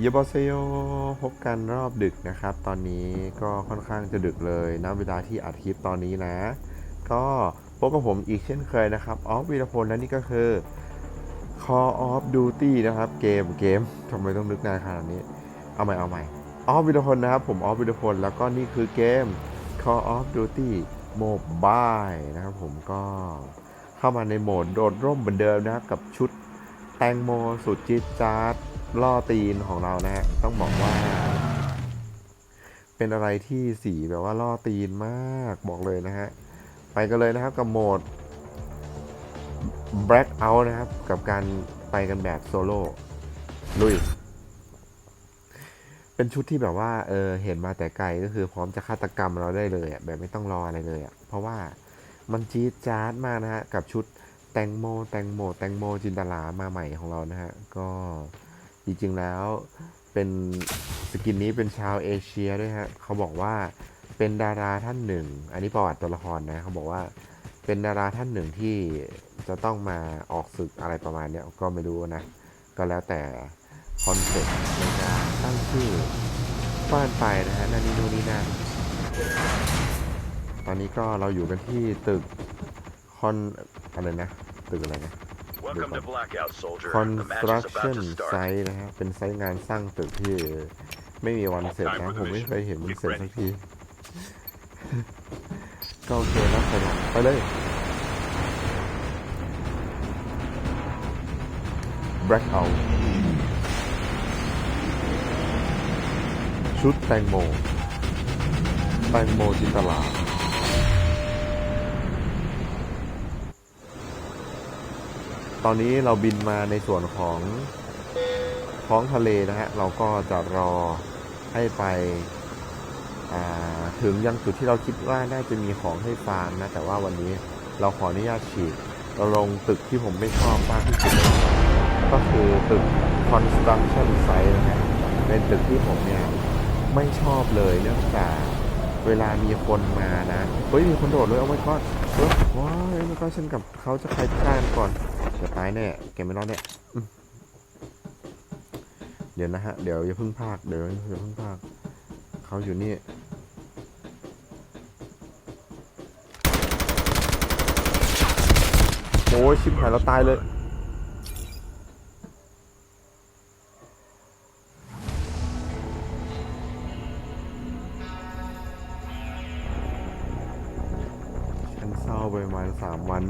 เยบอเซโยพบกันรอบดึกนะครับ ตอนนี้ก็ค่อนข้างจะดึกเลยณเวลาที่อัดคลิปตอนนี้นะ ก็พบกับผมอีกเช่นเคยนะครับ ออฟวีรพลและนี่ก็คือ Call of Duty นะครับ เกมเกมทำไมต้องนึกนานขนาดนี้ เอาใหม่เอาใหม่ ออฟวีรพลนะครับ ผมออฟวีรพลแล้วก็นี่คือเกม Call of Duty Mobile นะครับผมก็เข้ามาในโหมดโดดร่มเหมือนเดิมนะครับกับชุดแตงโมสุดจี๊ดจ๊าด ล่อตีนของเรานะฮะต้องบอกว่า เป็นอะไรที่สีแบบว่าล่อตีนมากบอกเลยนะฮะ ไปกันเลยนะครับกับโหมด Black Out นะครับ กับการไปกันแบบโซโล่ลุย เป็นชุดที่แบบว่าเออเห็นมาแต่ไกลก็คือพร้อมจะฆาตกรรมเราได้เลยอะแบบไม่ต้องรออะไรเลยอะเพราะว่ามันจี๊ดจ๊าดมากนะฮะกับชุดแตงโม แตงโม แตงโมจินตลามาใหม่ของเรานะฮะ ก็ จริงๆแล้วเป็นสกินนี้เป็นชาวเอเชียด้วยฮะเขาบอกว่าเป็นดาราท่านหนึ่ง อันนี้ประวัติตัวละครนะเขาบอกว่าเป็นดาราท่านหนึ่งที่จะต้องมาออกศึกอะไรประมาณเนี้ยก็ไม่รู้นะ ก็แล้วแต่คอนเซ็ปต์ในการตั้งชื่อบ้านไปนะฮะนั่นนี่นู่นนี่นั่นตอนนี้ก็เราอยู่กันที่ตึกคอนอะไรนะ ตึกอะไรนะ Welcome to Blackout, soldier. The match is construction about to start. site นะฮะ เป็นไซต์งานสร้างตึกที่ ไม่มีวันเสร็จนะ ผมไม่เคยเห็นมันเสร็จสักที ก็โอเคนะไปนะไปเลย Black out ชุดแตงโม แตงโมจินตลา ตอนนี้เราบินมาในส่วนของท้องทะเลนะฮะ เราก็จะรอให้ไปถึงยังจุดที่เราคิดว่าน่าจะมีของให้ฟาร์มนะ แต่ว่าวันนี้เราขออนุญาตฉีกเราลงตึกที่ผมไม่ชอบมากที่สุดก็คือตึก construction site นะฮะเป็นตึกที่ผมเนี่ยไม่ชอบเลยเนื่องจากเวลามีคนมานะ เฮ้ย มีคนโดดเลยเอาไว้ก่อนเฮ้ยว้ายแล้วก็ฉันกับเขาจะใครกล้านก่อน จะตายแน่แกไม่รอดแน่เดี๋ยวนะฮะ เดี๋ยวอย่าเพิ่งพากเดี๋ยวอย่าเพิ่งพากเขาอยู่นี่โอ้ยชิบหายแล้วตายเลย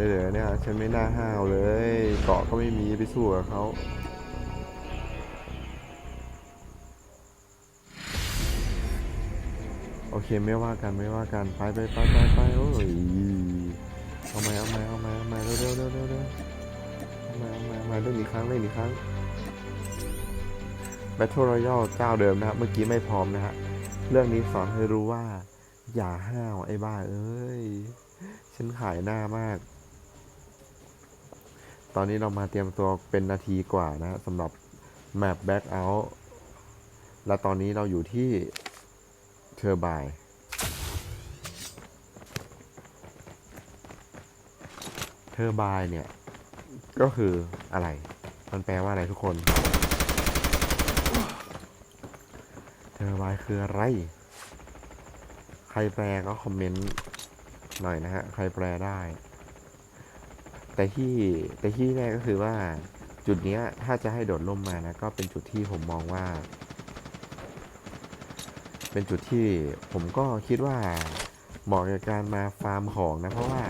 ได้เลยเนี่ย ฉันไม่น่าห้าวเลย เกาะก็ไม่มีไปสู้กับเขาโอเคไม่ว่ากันไม่ว่ากันไปไปไปไปไปโอ้ยเอาใหมเอาใหมเอาใหมเอาใหมเร็วเร็วเร็วเร็วเร็วเอาใหมเอาใหมเอาใหมเล่นอีกครั้งเล่นอีกครั้ง Battle Royale เจ้าเดิมนะครับเมื่อกี้ไม่พร้อมนะฮะเรื่องนี้สอนให้รู้ว่า อย่าห้าวไอ้บ้าเอ้ย ฉันขายหน้ามาก ตอนนี้เรามาเตรียมตัวเป็นนาทีกว่านะฮะสำหรับแมป Back Out และตอนนี้เราอยู่ที่เทอร์บายเทอร์บายเนี่ย ก็คืออะไร มันแปลว่าอะไรทุกคน เทอร์บายคืออะไร ใครแปลก็คอมเมนต์หน่อยนะฮะ ใครแปลได้ แต่ที่แต่ที่แน่ก็คือว่าจุดนี้ถ้าจะให้โดดล่มมานะก็เป็นจุดที่ผมมองว่า เป็นจุดที่ผมก็คิดว่าเหมาะกับการมาฟาร์มของนะ เพราะว่า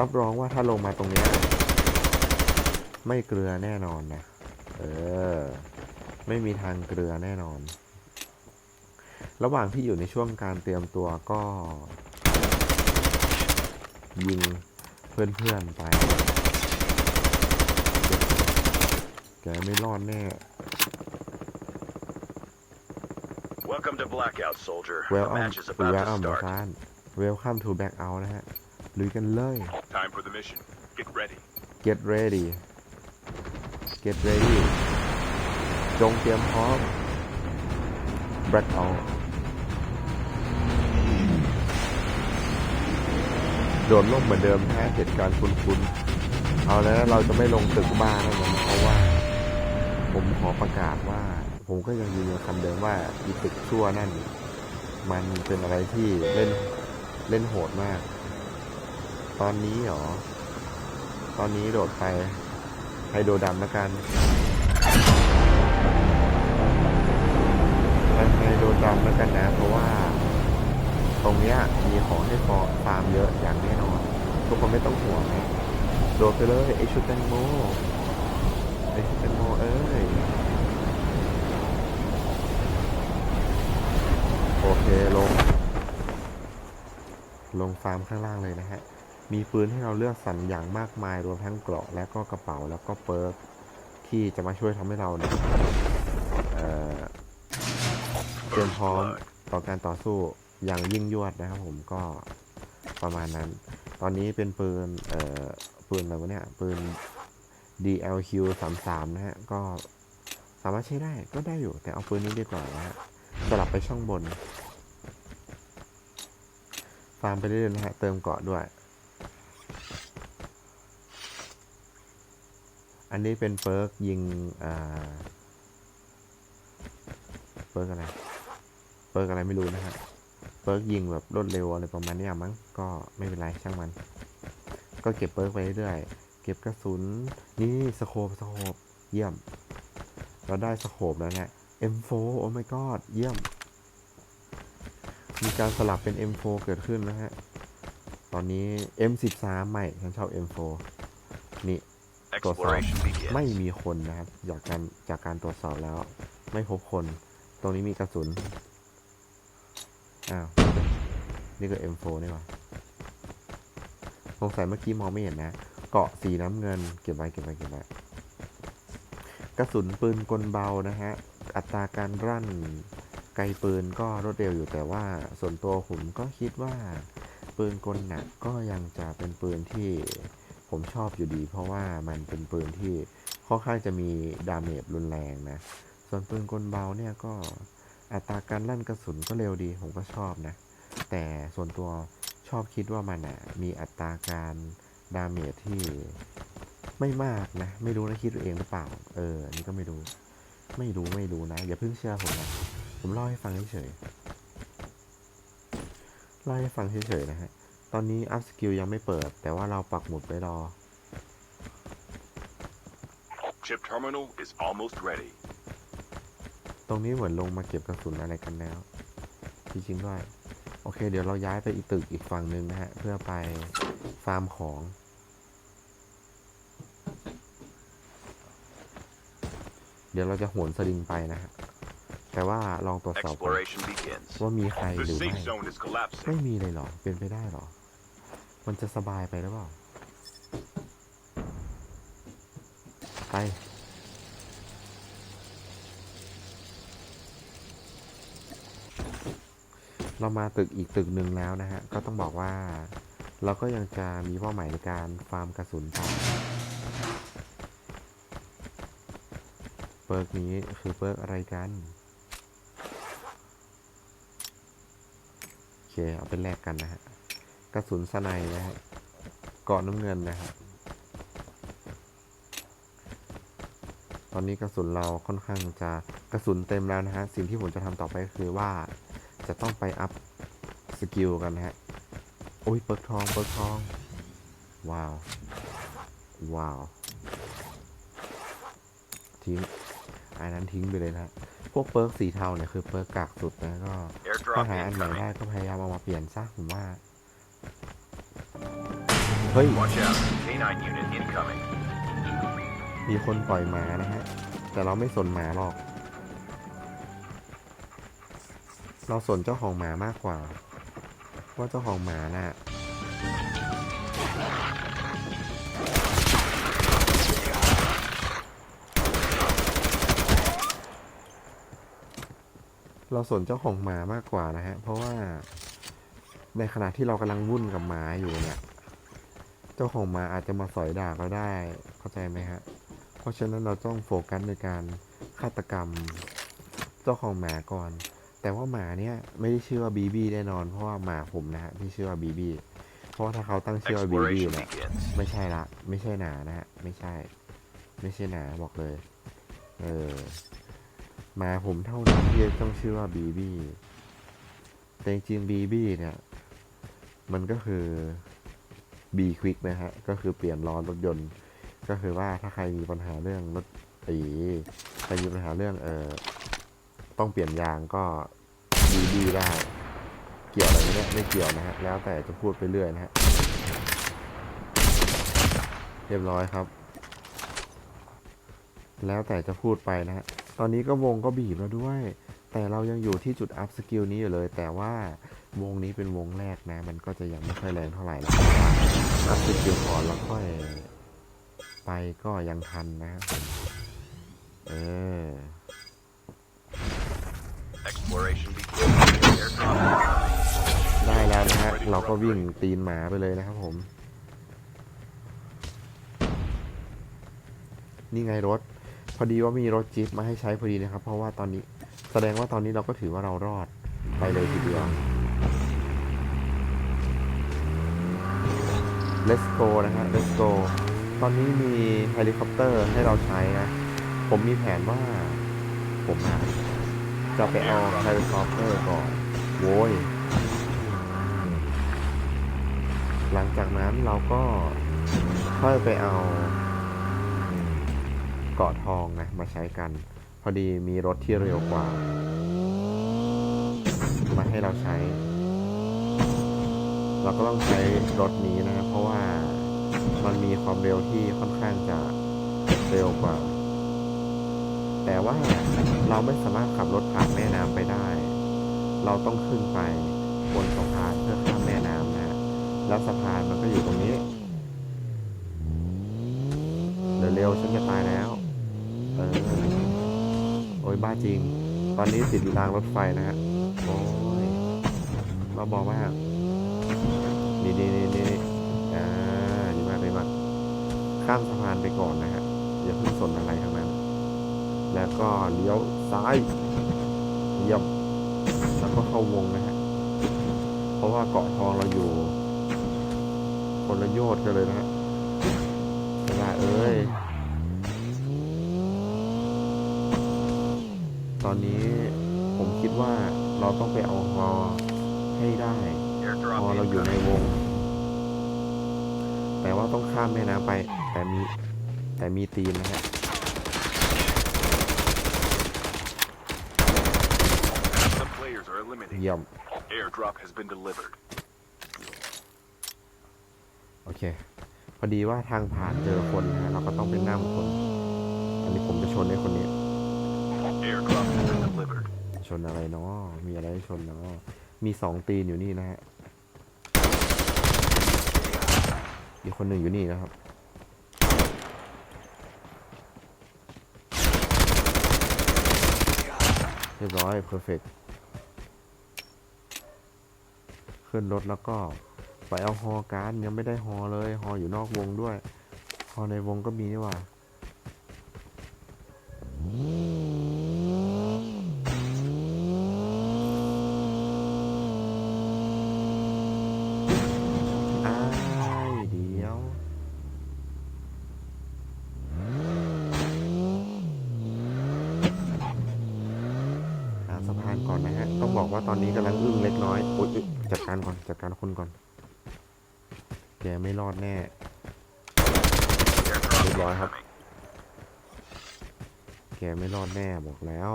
รับรองว่าถ้าลงมาตรงนี้ ไม่เกลือแน่นอนนะเออ ไม่มีทางเกลือแน่นอน ระหว่างที่อยู่ในช่วงการเตรียมตัวก็ ยิง เพื่อนๆไปแกไม่รอดแน่ Welcome to Blackout, soldier. เวล The อัม match is เว about ล to อัมบา start. ซานเวลคัมทูแบ็กเอานะฮะลุยกันเลย Time for the mission. Get ready. get ready get ready จงเตรียมพร้อม black โดดล่มเหมือนเดิมนะฮะเหตุการณ์คุ้นๆเอาแล้วเราจะไม่ลงตึกบ้านแล้วนะเพราะว่า ผมขอประกาศว่า ผมก็ยังยืนยันคำเดิมว่าอีตึกชั่วนั่น มันเป็นอะไรที่เล่นเล่นโหดมาก ตอนนี้เหรอ ตอนนี้โดดไปไฮโดรดำแล้วกันไปไฮโดรดำแล้วกันนะ เพราะว่า ตรงนี้มีของให้ฟอฟาร์มเยอะอย่างแน่นอน ทุกคนไม่ต้องห่วงนะโดดไปเลยไอชุดแตงโมไอชุดแตงโมเอ้ยโอเคลง ลงฟาร์มข้างล่างเลยนะฮะ มีปืนให้เราเลือกสรรอย่างมากมายรวมทั้งเกราะและก็กระเป๋าแล้วก็เปิร์กที่จะมาช่วยทำให้เราเนี่ยเตรียมพร้อมต่อการต่อสู้ อย่างยิ่งยวดนะครับผมก็ประมาณนั้น ตอนนี้เป็นปืน เอ่อ ปืนอะไรวะเนี่ย ปืน DLQ 33นะฮะ ก็สามารถใช้ได้ก็ได้อยู่แต่เอาปืนนี้ดีกว่านะฮะ สลับไปช่องบน ฟาร์มไปเรื่อยๆนะฮะ เติมเกาะด้วย อันนี้เป็นเปิร์กยิง อ่า เปิร์กอะไร เปิร์กอะไรไม่รู้นะฮะ เปิร์กยิงแบบรวดเร็วอะไรประมาณเนี้ยมั้งก็ไม่เป็นไรช่างมัน ก็เก็บเปิร์กไปเรื่อยๆเก็บกระสุนนี่สโคปสโคปเยี่ยม เราได้สโคปแล้วเนี่ย M4 โอ้ my god เยี่ยม มีการสลับเป็น M4 เกิดขึ้นนะฮะ ตอนนี้ M13 ใหม่ฉันชอบ M4 นี่ตรวจสอบ Exploration ไม่ begins. มีคนนะครับจากการจากการตรวจสอบแล้ว ไม่พบคน ตรงนี้มีกระสุน อ้าว นี่ก็ M4 นี่ว่าสงสัยเมื่อกี้มองไม่เห็นนะ เกาะสีน้ำเงิน เก็บไว้เก็บไว้เก็บไว้กระสุนปืนกลเบานะฮะ อัตราการรั่นไกลปืนก็รวดเร็วอยู่แต่ว่าส่วนตัวผมก็คิดว่าปืนกลหนักก็ยังจะเป็นปืนที่ผมชอบอยู่ดี เพราะว่ามันเป็นปืนที่ค่อนข้างจะมีดาเมจรุนแรงนะ ส่วนปืนกลเบาเนี่ยก็ อัตราการลั่นกระสุนก็เร็วดี ผมก็ชอบนะ แต่ส่วนตัวชอบคิดว่ามันอะมีอัตราการดาเมจที่ไม่มากนะ ไม่รู้นะคิดตัวเองหรือเปล่า เอออันนี้ก็ไม่รู้ ไม่รู้ไม่รู้นะ อย่าเพิ่งเชื่อผมนะ ผมเล่าให้ฟังเฉยๆเล่าให้ฟังเฉยๆนะฮะ ตอนนี้อัพสกิลยังไม่เปิด แต่ว่าเราปักหมุดไว้รอ Chip terminal is almost ready. ตรงนี้เหมือนลงมาเก็บกระสุนอะไรกันแล้ว จริงๆด้วย โอเค เดี๋ยวเราย้ายไปอีกตึกอีกฝั่งหนึ่งนะฮะ เพื่อไปฟาร์มของ เดี๋ยวเราจะโหนสลิงไปนะฮะ แต่ว่าลองตรวจสอบก่อน Exploration begins. ว่ามีใคร The หรือ safe ไม่ zone is ไม่ collapsing. มีเลยเหรอ เป็นไปได้เหรอ มันจะสบายไปหรือเปล่า ไป เรามาตึกอีกตึกหนึ่งแล้วนะฮะ ก็ต้องบอกว่า เราก็ยังจะมีเป้าหมายในการฟาร์มกระสุนต่อเปิร์กนี้คือเปิร์กอะไรกัน โอเค เอาเป็นแลกกันนะฮะ กระสุนสไนด์นะฮะกาะน้ำเงินนะฮะตอนนี้กระสุนเราค่อนข้างจะกระสุนเต็มแล้วนะฮะ สิ่งที่ผมจะทำต่อไปก็คือว่าจะต้องไปอัพ สกิลกันนะฮะโอ้ยเปิร์กทองเปิร์กทอง ว้าว ว้าวทิ้งอันนั้นทิ้งไปเลยนะฮะพวกเปิร์กสีเทาเนี่ยคือเปิร์กกากสุดนะก็ถ้าหาอันไหนได้ก็พยายามเอามาเปลี่ยนซะผมว่า เฮ้ย มีคนปล่อยหมานะฮะ แต่เราไม่สนหมาหรอก เราสนเจ้าของหมามากกว่า ว่าเจ้าของหมาน่ะเราสนเจ้าของหมามากกว่านะฮะ เพราะว่าในขณะที่เรากำลังวุ่นกับหมาอยู่เนี่ย เจ้าของหมาอาจจะมาสอยด่าเราได้ เข้าใจไหมฮะ เพราะฉะนั้นเราต้องโฟกัสในการฆาตกรรม เจ้าของหมาก่อน แต่ว่าหมาเนี่ยไม่ได้ชื่อว่าบีบีแน่นอนเพราะว่าหมาผมนะฮะที่ชื่อว่าบีบีเพราะว่าถ้าเขาตั้งชื่อว่าบีบี Exploration เนี่ย begins. ไม่ใช่ละ ไม่ใช่หนานะฮะไม่ใช่ ไม่ใช่หนาบอกเลย เออหมาผมเท่านั้นที่ต้องชื่อว่าบีบี้แต่จริงๆบีบี้เนี่ยมันก็คือบีควิกนะฮะ ก็คือเปลี่ยนล้อรถยนต์ ก็คือว่าถ้าใครมีปัญหาเรื่องรถตีใครมีปัญหาเรื่องเออ ต้องเปลี่ยนยางก็บีบีได้ เกี่ยวอะไรไมเนี่ยไม่เกี่ยวนะฮะ แล้วแต่จะพูดไปเรื่อยนะฮะ เรียบร้อยครับ แล้วแต่จะพูดไปนะฮะ ตอนนี้ก็วงก็บีบแล้วด้วย แต่เรายังอยู่ที่จุดอัพสกิลนี้อยู่เลย แต่ว่าวงนี้เป็นวงแรกนะ มันก็จะยังไม่ค่อยแรงเท่าไหร่แล้วอัพสกิลก่อนแล้วค่อยไปก็ยังทันนะครับเออ Exploration begins. Airdrop ได้แล้วนะฮะ เราก็วิ่งตีนหมาไปเลยนะครับผม นี่ไงรถ พอดีว่ามีรถจิ๊บมาให้ใช้พอดีนะครับ เพราะว่าตอนนี้แสดงว่าตอนนี้เราก็ถือว่าเรารอดไปเลยทีเดียว Let's go นะฮะ Let's go ตอนนี้มีเฮลิคอปเตอร์ให้เราใช้นะ ผมมีแผนว่าผมอะ จะไปเอาเฮลิคอปเตอร์ก่อนโว้ย หลังจากนั้นเราก็ค่อยไปเอาเกาะทองนะมาใช้กัน พอดีมีรถที่เร็วกว่า มาให้เราใช้ เราก็ต้องใช้รถนี้นะครับเพราะว่ามันมีความเร็วที่ค่อนข้างจะเร็วกว่า แต่ว่าเราไม่สามารถขับรถผ่านแม่น้ำไปได้ เราต้องขึ้นไปบนสะพานเพื่อข้ามแม่น้ำนะฮะแล้วสะพานมันก็อยู่ตรงนี้เร็วๆฉันจะตายแล้วเออโอ้ยบ้าจริง ตอนนี้ติดอยู่รางรถไฟนะฮะโอ้ยเราบอกว่านี่นี่นี่นี่อ่าดีมากเลยมากข้ามสะพานไปก่อนนะฮะอย่าเพิ่งสนอะไรทั้งนั้น แล้วก็เลี้ยวซ้ายเยี่ยมแล้วก็เข้าวงนะฮะเพราะว่าเกาะทองเราอยู่ คนละโยชน์กันเลยนะฮะเวลาเอ้ย ตอนนี้ผมคิดว่าเราต้องไปเอาฮอให้ได้พอเราอยู่ในวง แต่ว่าต้องข้ามแม่น้ำไป แต่มีแต่มีตีนนะฮะ The players are eliminated. เยี่ยม Airdrop has been delivered. โอเค พอดีว่าทางผ่านเจอคนนะฮะเราก็ต้องไปนั่งคน อันนี้ผมจะชนไอ้คนนี้ Airdrop has been delivered. ชนอะไรเนาะมีอะไรให้ชนเนาะมีสองตีนอยู่นี่นะฮะ อีกคนหนึ่งอยู่นี่นะครับ เรียบร้อยเพอร์เฟก ขึ้นรถแล้วก็ไปเอาฮอการยังไม่ได้ฮอเลยฮออยู่นอกวงด้วยฮอในวงก็มีนี่หว่า อ้ายเดี๋ยว หาสะพานก่อนนะฮะ ต้องบอกว่าตอนนี้กำลังอึ้งเล็กน้อยโอ๊ยอุ๊ยจัดการก่อน จัดการคนก่อน แกไม่รอดแน่ Airdrop Good boy, huh? incoming. แกไม่รอดแน่บอกแล้ว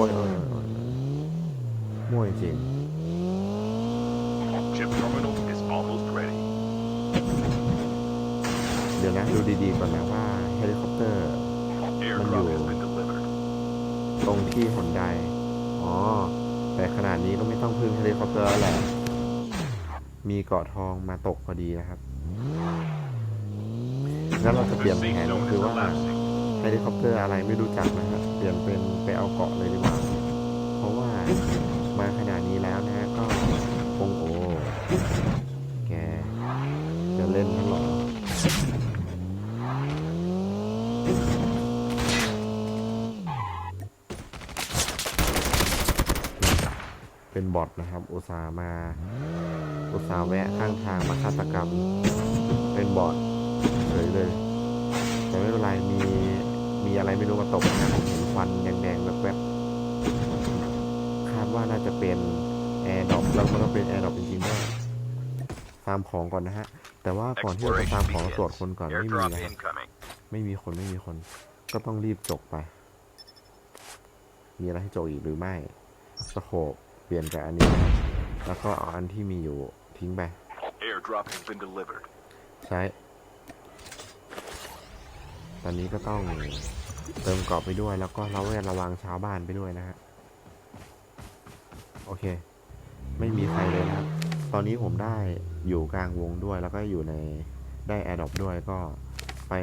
โอ้ยโอ้ยโอ้ยโอ้ยมั่วจริง Chip terminal is almost ready. เดี๋ยวนะดูดีๆก่อนนะว่าเฮลิคอปเตอร์ Airdrop has been delivered. ตรงที่หนใด อ๋อ แต่ขนาดนี้ก็ไม่ต้องพึ่งเฮลิคอปเตอร์แล้วแหละ มีเกาะทองมาตกพอดีนะครับ งั้นเราจะเปลี่ยน The แผ safe นก็ zone คื is อว่า collapsing. เฮลิคอปเตอร์อะไรไม่รู้จักนะครับ เปลี่ยนเป็นไปเอาเกาะเลยดีกว่า เพราะว่ามาขนาดนี้แล้วนะก็คงโอ้แกจะเล่นกันเหรอเป็นบอทนะครับอุตส่ามาอุตส่าแวะข้างทางมาฆาตกรรม เป็นบอดเฉยเลย แต่ไม่เป็นไรมี มีอะไรไม่รู้มาตกนะผมเห็นควันแดงๆแวบๆคาดว่าน่าจะเป็นแอร์ดรอปแล้วมันก็เป็นแอร์ดรอปจริงๆด้วยฟาร์มของก่อนนะฮะ แต่ว่าก่อนที่เราจะฟาร์ม Exploration ของเราตรวจ begins. คนก่อนไม่มี Airdrop นะครับ incoming. ไม่มีคนไม่มีคน ก็ต้องรีบจกไป มีอะไรให้จกอีกหรือไม่สโคปเปลี่ยนจากอันนี้ แล้วก็เอาอันที่มีอยู่ทิ้งไป Airdrop has been delivered. ใช้ต อนนี้ก็ต้องเติมกรอบไปด้วย แล้วก็เระแวดระวังชาวบ้านไปด้วยนะฮะ โอเค ไม่มีใครเลยนะครับ ตอนนี้ผมได้อยู่กลางวงด้วย แล้วก็อยู่ในได้แอร์ดรอปด้วยก็ไป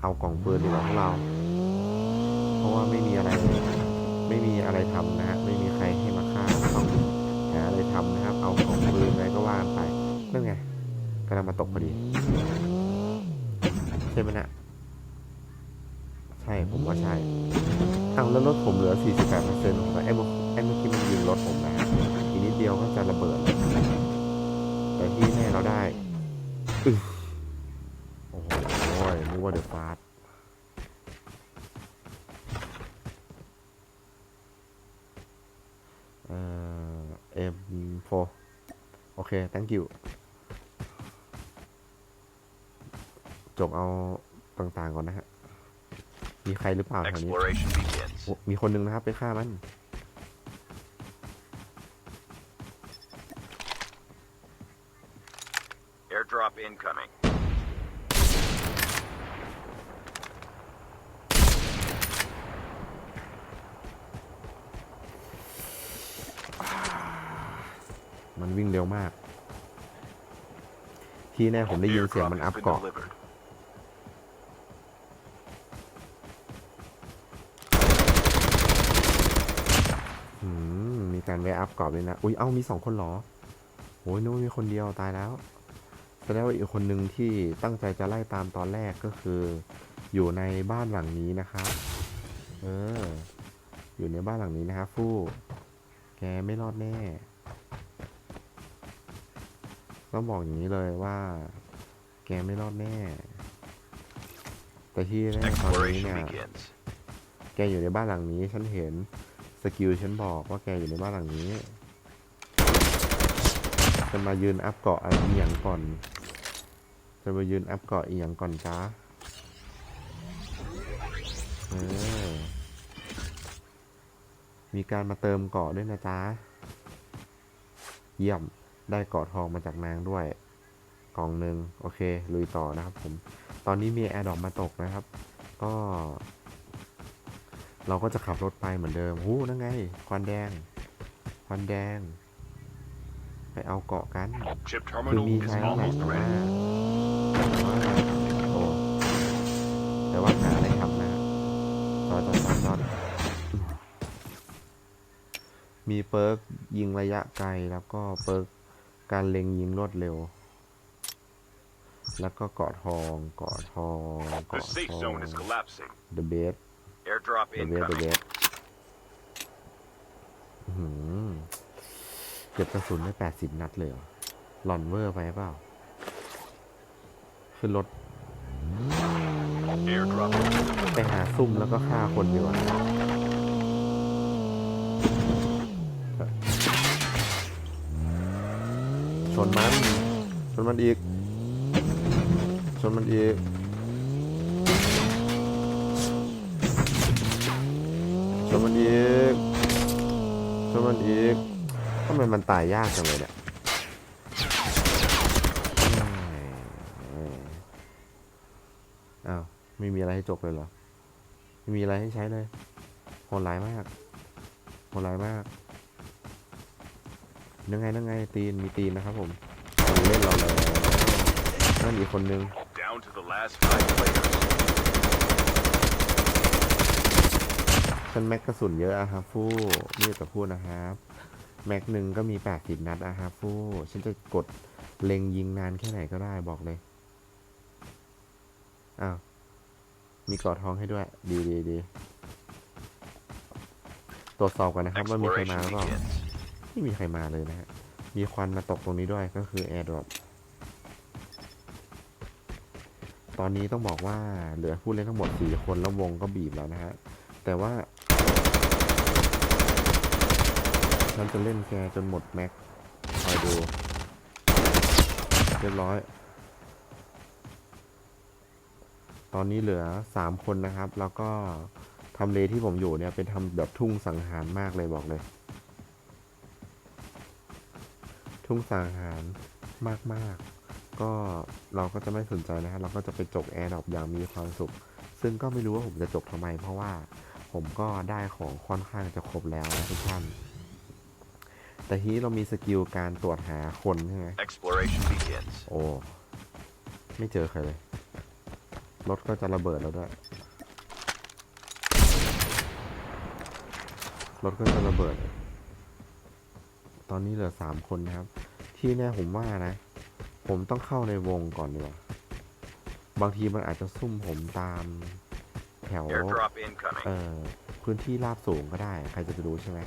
เอากล่องปืนดีกว่าของเรา เพราะว่าไม่มีอะไร ไม่มีอะไรทำนะฮะ ไม่มีใครให้มาฆ่าต้องหาอะไรทำนะครับ เอากล่องปืนอะไรก็ว่ากันไปนั่นไงกำลังมาตกพอดีใช่ไหมนะ ผมว่าใช่เอาแล้วรถผมเหลือ 48เปอร์เซ็นต์ไอ้เมื่อไอ้เมื่อกี้มันยิงรถผมนะฮะอีกนิดเดียวก็จะระเบิดแล้วแต่ที่แน่เราได้อึ๊ยโอ้โหนึกว่าเดอะฟาสเอ่อ M4 โอเค thank you จบเอาต่างๆก่อนนะฮะ มีใครหรือเปล่าแถวนี้ Exploration begins. โอ้มีคนหนึ่งนะครับไปฆ่ามัน Airdrop incoming. มันวิ่งเร็วมาก ที่แน่ผมได้ยินเสียง Airdrop มัน has อัพ been เกาะ delivered. อืมมี การแวะอัพเกาะด้วยนะ อุ้ย เอ้า มีสองคนเหรอโอ้ยนึกว่ามีคนเดียวตายแล้วแสดงว่าอีกคนหนึ่งที่ตั้งใจจะไล่ตามตอนแรกก็คือ อยู่ในบ้านหลังนี้นะครับ เออ อยู่ในบ้านหลังนี้นะครับฟู่แกไม่รอดแน่ ต้องบอกอย่างนี้เลยว่า แกไม่รอดแน่ แต่ที่แน่ตอนนี้ Exploration เนี่ย begins. แกอยู่ในบ้านหลังนี้ฉันเห็น สกิลฉันบอกว่าแกอยู่ในบ้านหลังนี้ จะมายืนอัพเกาะอะไรอีหยังก่อน จะมายืนอัพเกาะอีหยังก่อนจ้าเออมีการมาเติมเกาะด้วยนะจ๊ะ เยี่ยม ได้เกาะทองมาจากนางด้วย กล่องหนึ่งโอเค ลุยต่อนะครับผม ตอนนี้มีแอร์ดอปมาตกนะครับ ก็ เราก็จะขับรถไปเหมือนเดิมหูนั่นไง ควันแดง ควันแดง ไปเอาเกาะกัน Chip คือ terminal มี is ใช้นั่นแหละ almost แต่ว่า ready. โอ้แต่ว่าหาอะไรทำนะจอดจอดจอดจอดมีเปิร์กยิงระยะไกลแล้วก็เปิร์กการเล็งยิงรวดเร็ว แล้วก็เกาะทอง เกาะทอง The เกาะ safe ทอง zone is collapsing. the best Airdrop the best the incoming. best อื้อหือเก็บกระสุนได้แปดสิบนัดเลยเหรอหลอนเวอร์ไปเปล่า ขึ้นรถ Airdrop has been delivered. ไปหาซุ่มแล้วก็ฆ่าคนดีกว่าชนมัน ชนมันอีก ชนมันอีก นมันอีกชนมันอีกทำไมมันตายยากจังเลยเนี่ยอ้าวไม่มีอะไรให้จบเลยเหรอ ไม่มีอะไรให้ใช้เลยโหดร้ายมากโหดร้ายมากยังไงนั่งไงตีนมีตีนนะครับผมมันเล่นเราเลยนั่นอีกคนนึง Down to the last five players. ฉันแม็กกระสุนเยอะอะครับฟู่นี่กับพูดนะครับ แม็กหนึ่งก็มีแปดสิบนัดอะครับฟู่ฉันจะกดเล็งยิงนานแค่ไหนก็ได้บอกเลย อ้าว มีกอดทองให้ด้วย ดีดีดีตรวจสอบกันนะครับว่ามีใครมาหรือเปล่าไม่มีใครมาเลยนะฮะ มีควันมาตกตรงนี้ด้วยก็คือแอร์ดรอปตอนนี้ต้องบอกว่าเหลือผู้เล่นทั้งหมด 4 คนแล้ววงก็บีบแล้วนะฮะ แต่ว่า ฉันจะเล่นแกจนหมดแม็กคอยดู เรียบร้อย ตอนนี้เหลือ3คนนะครับ แล้วก็ทำเลที่ผมอยู่เนี่ยเป็นทำแบบทุ่งสังหารมากเลยบอกเลย ทุ่งสังหารมากๆก็เราก็จะไม่สนใจนะฮะเราก็จะไปจกแอร์ดรอปอย่างมีความสุข ซึ่งก็ไม่รู้ว่าผมจะจกทำไม เพราะว่าผมก็ได้ของค่อนข้างจะครบแล้วนะทุกท่าน แต่ทีนี้เรามีสกิลการตรวจหาคนใช่ไหม Exploration begins. โอ้ ไม่เจอใครเลย รถก็จะระเบิดแล้วด้วย รถก็จะระเบิด ตอนนี้เหลือสามคนนะครับ ที่แน่ผมว่านะ ผมต้องเข้าในวงก่อนดีกว่า บางทีมันอาจจะซุ่มผมตามแถว Airdrop incoming. เอ่อพื้นที่ราบสูงก็ได้ ใครจะไปรู้ใช่ไหม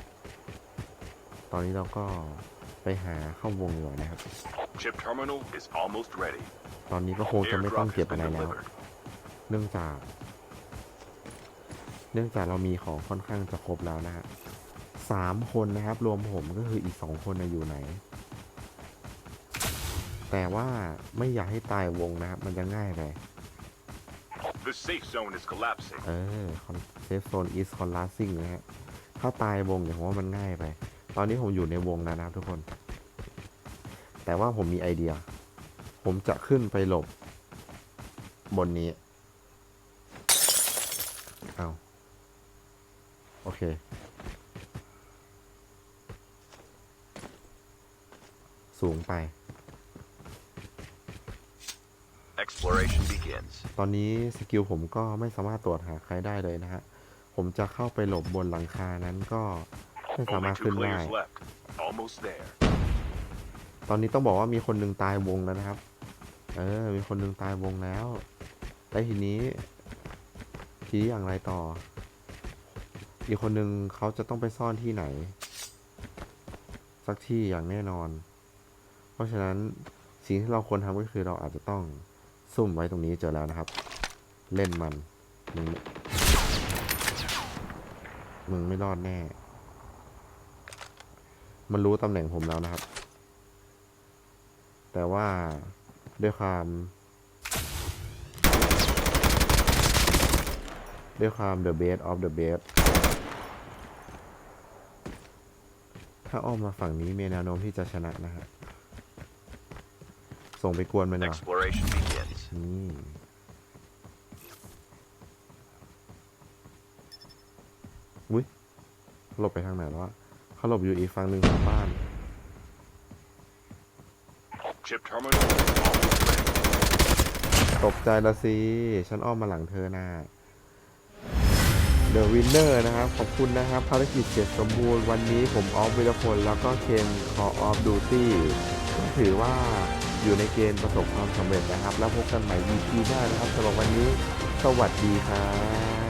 ตอนนี้เราก็ไปหาเข้าวงอยู่นะครับ Chip terminal is almost ready. ตอนนี้ก็คงจะไม่ต้อง Airdrop เก็บ has อะไร been แล้ว delivered. เนื่องจาก เนื่องจากเรามีของค่อนข้างจะครบแล้วนะฮะสามคนนะครับ รวมผมก็คืออีกสองคนนะอยู่ไหน แต่ว่าไม่อยากให้ตายวงนะครับ มันจะง่ายไป The safe zone is collapsing. เออเซฟโซนอีสคอนลาซิ่งนะฮะ ถ้าตายวงอย่างว่ามันง่ายไป ตอนนี้ผมอยู่ในวงแล้วนะครับทุกคน แต่ว่าผมมีไอเดีย ผมจะขึ้นไปหลบบนนี้ เอาโอเค สูงไป Exploration begins. ตอนนี้สกิลผมก็ไม่สามารถตรวจหาใครได้เลยนะฮะ ผมจะเข้าไปหลบบนหลังคานั้นก็ไม่ สา Only มารถ two ขึ้นได้ players left. Almost there. ตอนนี้ต้องบอกว่ามีคนหนึ่งตายวงแล้วนะครับ เออ มีคนหนึ่งตายวงแล้วแล้วทีนี้ ทีนี้อย่างไรต่อ อีกคนหนึ่งเขาจะต้องไปซ่อนที่ไหน สักที่อย่างแน่นอน เพราะฉะนั้นสิ่งที่เราควรทำก็คือเราอาจจะต้องซุ่มไว้ตรงนี้เจอแล้วนะครับ เล่นมันมึงไม่มึงไม่รอดแน่ มันรู้ตำแหน่งผมแล้วนะครับ แต่ว่าด้วยความ ด้วยความ the best of the best ถ้าอ้อมมาฝั่งนี้มีแนวโน้มที่จะชนะนะฮะส่งไปกวนมันเหรอ Exploration begins. นี่อุ้ยหลบไปทางไหนแล้ววะ เขาหลบอยู่อีกฝั่งหนึ่งของบ้าน Chip terminal is almost ready. ตกใจละสิ ฉันอ้อมมาหลังเธอนะ The Winner นะครับ ขอบคุณนะครับ ภารกิจเสร็จสมบูรณ์วันนี้ผมออฟวิรพลแล้วก็เคน Call of Duty ก็ถือว่าอยู่ในเกณฑ์ประสบความสำเร็จนะครับ แล้วพบกันใหม่ EP หน้านะครับสำหรับวันนี้ สวัสดีครับ